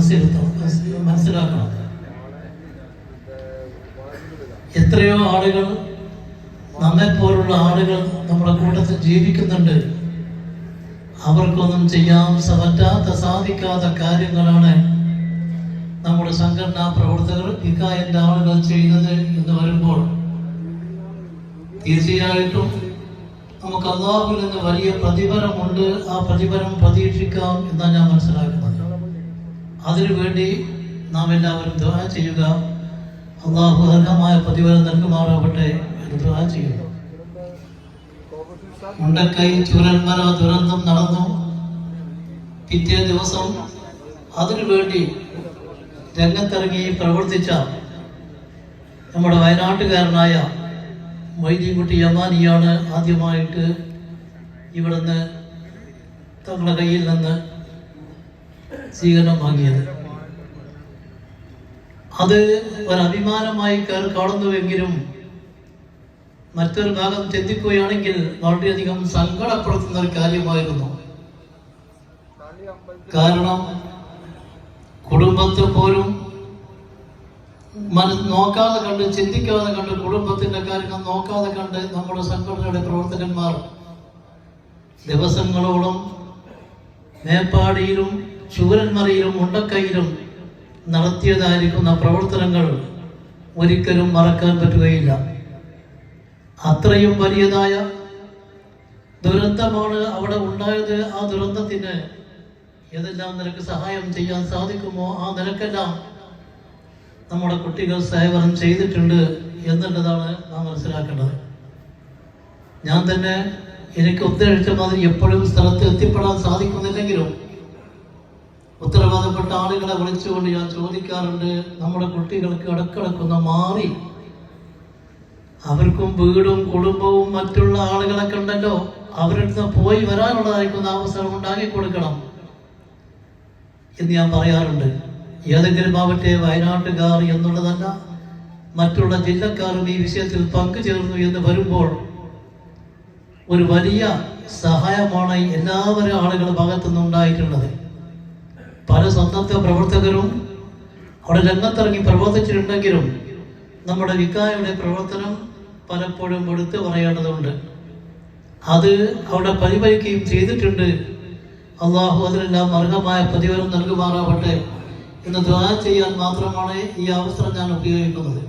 മനസ്സിരുത്തണം. മനസ്സിലാക്കണം. എത്രയോ ആളുകൾ നമ്മെ പോലുള്ള ആളുകൾ നമ്മുടെ കൂട്ടത്തിൽ ജീവിക്കുന്നുണ്ട്. അവർക്കൊന്നും ചെയ്യാൻ പറ്റാത്ത സാധിക്കാത്ത കാര്യങ്ങളാണ് നമ്മുടെ സംഘടനാ പ്രവർത്തകർ ഇക്കായന്റെ ആളുകൾ ചെയ്യുന്നത് എന്ന് വരുമ്പോൾ തീർച്ചയായിട്ടും നമുക്ക് അള്ളാഹുവിൽ നിന്ന് വലിയ പ്രതിഫലമുണ്ട്. ആ പ്രതിഫലം പ്രതീക്ഷിക്കാം എന്നാണ് ഞാൻ മനസ്സിലാക്കുന്നത്. അതിനുവേണ്ടി നാം എല്ലാവരും ദുആ ചെയ്യുക. അള്ളാഹു അർഹമായ പ്രതിഫലം നൽകുമാറാവട്ടെ എന്ന് ദുആ ചെയ്യുക മുണ്ടക്കൈ ചൂരന്മല ദുരന്തം നടന്നു. പിറ്റേ ദിവസം അതിനുവേണ്ടി രംഗത്തിറങ്ങി പ്രവർത്തിച്ച നമ്മുടെ വയനാട്ടുകാരനായ മൊയ്തീൻകുട്ടി യമാനിയാണ് ആദ്യമായിട്ട് ഇവിടുന്ന് തങ്ങളുടെ കയ്യിൽ നിന്ന് സ്വീകരണം വാങ്ങിയത് അത് ഒരഭിമാനമായി കയറി കാണുന്നുവെങ്കിലും മറ്റൊരു ഭാഗം ചിന്തിക്കുകയാണെങ്കിൽ വളരെയധികം സങ്കടപ്പെടുത്തുന്ന ഒരു കാര്യമായിരുന്നു. കാരണം കുടുംബത്തെ പോലും മനസ് നോക്കാതെ കണ്ട് ചിന്തിക്കാതെ കണ്ട് കുടുംബത്തിന്റെ കാര്യങ്ങൾ നോക്കാതെ കണ്ട് നമ്മുടെ സംഘടനയുടെ പ്രവർത്തകന്മാർ ദിവസങ്ങളോളം മേപ്പാടിയിലും ചൂരന്മറയിലും മുണ്ടക്കൈയിലും നടത്തിയതായിരിക്കുന്ന പ്രവർത്തനങ്ങൾ ഒരിക്കലും മറക്കാൻ പറ്റുകയില്ല. അത്രയും വലിയതായ ദുരന്തമാണ് അവിടെ ഉണ്ടായത്. ആ ദുരന്തത്തിന് ഏതെല്ലാം നിനക്ക് സഹായം ചെയ്യാൻ സാധിക്കുമോ? ആ നിനക്കെല്ലാം നമ്മുടെ കുട്ടികൾ സേവനം ചെയ്തിട്ടുണ്ട് എന്നുള്ളതാണ് നാം മനസ്സിലാക്കേണ്ടത്. ഞാൻ തന്നെ എനിക്ക് ഒത്തിരി മാതിരി എപ്പോഴും സ്ഥലത്ത് എത്തിപ്പെടാൻ സാധിക്കുന്നില്ലെങ്കിലും ഉത്തരവാദപ്പെട്ട ആളുകളെ വിളിച്ചുകൊണ്ട് ഞാൻ ചോദിക്കാറുണ്ട് നമ്മുടെ കുട്ടികൾക്ക് ഇടക്കിടക്കുന്ന മാറി. അവർക്കും വീടും കുടുംബവും മറ്റുള്ള ആളുകളൊക്കെ ഉണ്ടല്ലോ അവരുടെ പോയി വരാനുള്ളതായിരിക്കുന്ന അവസരം ഉണ്ടാക്കി കൊടുക്കണം. എന്ന് ഞാൻ പറയാറുണ്ട്. ഏതെങ്കിലും ആവട്ടെ വയനാട്ടുകാർ എന്നുള്ളതല്ല മറ്റുള്ള ജില്ലക്കാരും ഈ വിഷയത്തിൽ പങ്കുചേർന്നു എന്ന് വരുമ്പോൾ ഒരു വലിയ സഹായമാണ് എല്ലാവരും ആളുകളുടെ ഭാഗത്തുനിന്ന് ഉണ്ടായിട്ടുള്ളത് പല സ്വന്തത്വ പ്രവർത്തകരും അവിടെ രംഗത്തിറങ്ങി പ്രവർത്തിച്ചിട്ടുണ്ടെങ്കിലും നമ്മുടെ വിക്കായുടെ പ്രവർത്തനം പലപ്പോഴും എടുത്തു പറയേണ്ടതുണ്ട്. അത് അവിടെ പരിപാലിക്കുകയും ചെയ്തിട്ടുണ്ട്. അള്ളാഹു അതിനെല്ലാം അർഹമായ പ്രതിഫലം നൽകുമാറാവട്ടെ എന്ന് ദ്വാ ചെയ്യാൻ മാത്രമാണ് ഈ അവസരം ഞാൻ ഉപയോഗിക്കുന്നത്.